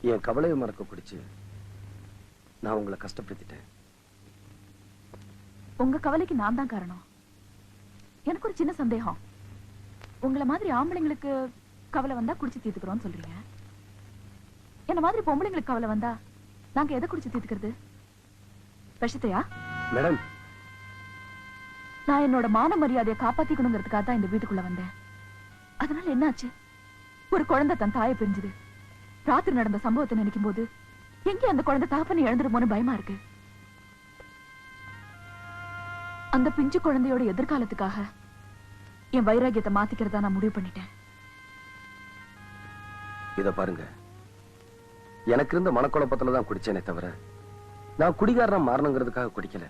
என் கவலையை மறக்க குடிச்சு நான் உங்களை கஷ்டப்படுத்திட்டேன். உங்க கவலைக்கு நான் தான் காரணம். எனக்கு ஒரு சின்ன சந்தேகம். உங்கள மாதிரி ஆம்பளைங்களுக்கு கவலை வந்தா குடிச்சு தீர்த்துக்கிறோம்னு சொல்றீங்க. என்ன மாதிரி பொம்பளைங்களுக்கு கவலை வந்தா நாங்க எதை குடிச்சு தீர்த்துக்கிறது? விஷத்தையா? மேடம். நான் என்னோட மான மரியாதையை காப்பாத்திக்கணுங்கிறதுக்காக தான் இந்த வீட்டுக்குள்ள வந்தேன். அதனால என்னாச்சு? ஒரு குழந்தை தன் தாயை பிரிஞ்சுது. ராத்திரி நடந்த சம்பவத்தை நினைக்கும் போது எங்கே அந்த குழந்தை தகப்பனை இழந்துருமோன்னு பயமா இருக்கு? அந்த பிஞ்சு குழந்தையோட எதிர்காலத்துக்காக என் வைராகியத்தை மாத்திக்கிறதா நான் முடிவு பண்ணிட்டேன். இத பாருங்க. எனக்கு இருந்த மனக்குழப்பத்துல தான் குடிச்சேனே தவிர நான் குடிகாரனா மாறணுங்கிறதுக்காக குடிக்கல.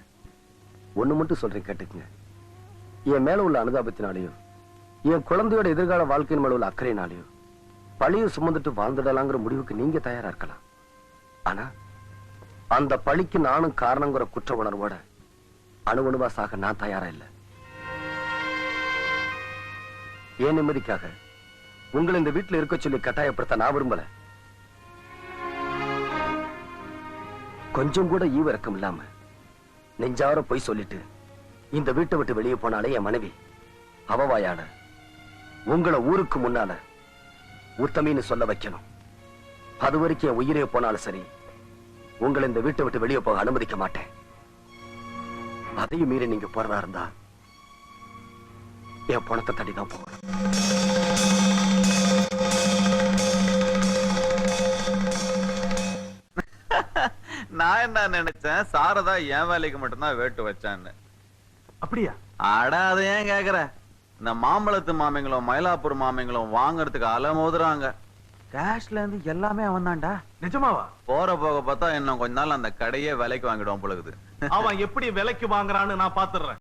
ஒண்ணு மட்டும் சொல்றேன் கேட்டுக்குங்க. என் மேல உள்ள அனுதாபத்தினாலையும் என் குழந்தையோட எதிர்கால வாழ்க்கையின் மேல உள்ள அக்கறையினாலையும் பழியும் சுமந்துட்டு வாழ்ந்துடலாங்கிற முடிவுக்கு நீங்க தயாரா இருக்கலாம். ஆனா அந்த பழிக்கு நானும் காரணங்கிற குற்ற உணர்வோட அணுவணுவா சாக நான் தயாரா இல்லை. என் நிம்மதிக்காக? உங்களை இந்த வீட்டுல இருக்க சொல்லி கட்டாயப்படுத்த நான் விரும்பல. கொஞ்சம் கூட ஈவிறக்கம் இல்லாம நெஞ்சார போய் சொல்லிட்டு இந்த வீட்டை விட்டு வெளியே போனாலே என் மனைவி அவவாயாட உங்களை ஊருக்கு முன்னால உத்தமின்னு சொல்ல வைக்கணும். அது வரைக்கும் என் உயிரே போனாலும் சரி உங்களை இந்த வீட்டை விட்டு வெளியே போக அனுமதிக்க மாட்டேன். அதையும் மீறி நீங்க போறதா இருந்தா என் பணத்தை தட்டி தான் போகணும் நான் என்ன நினைச்சேன்? சாரதா என் வேலைக்கு மட்டும்தான் வேட்டு வச்சான்னு. அப்படியா? அட அதை ஏன் கேக்குற? இந்த மாம்பழத்து மாமிங்களும் மயிலாப்பூர் மாமிங்களும் வாங்குறதுக்கு அலமோதுறாங்க. கேஷ்ல இருந்து எல்லாமே அவன் தான்டா நிஜமாவா? போற போக பார்த்தா இன்னும் கொஞ்ச நாள் அந்த கடையே விலைக்கு வாங்கிடுவான் பொழுது அவன் எப்படி விலைக்கு வாங்குறான்னு நான் பாத்துறேன்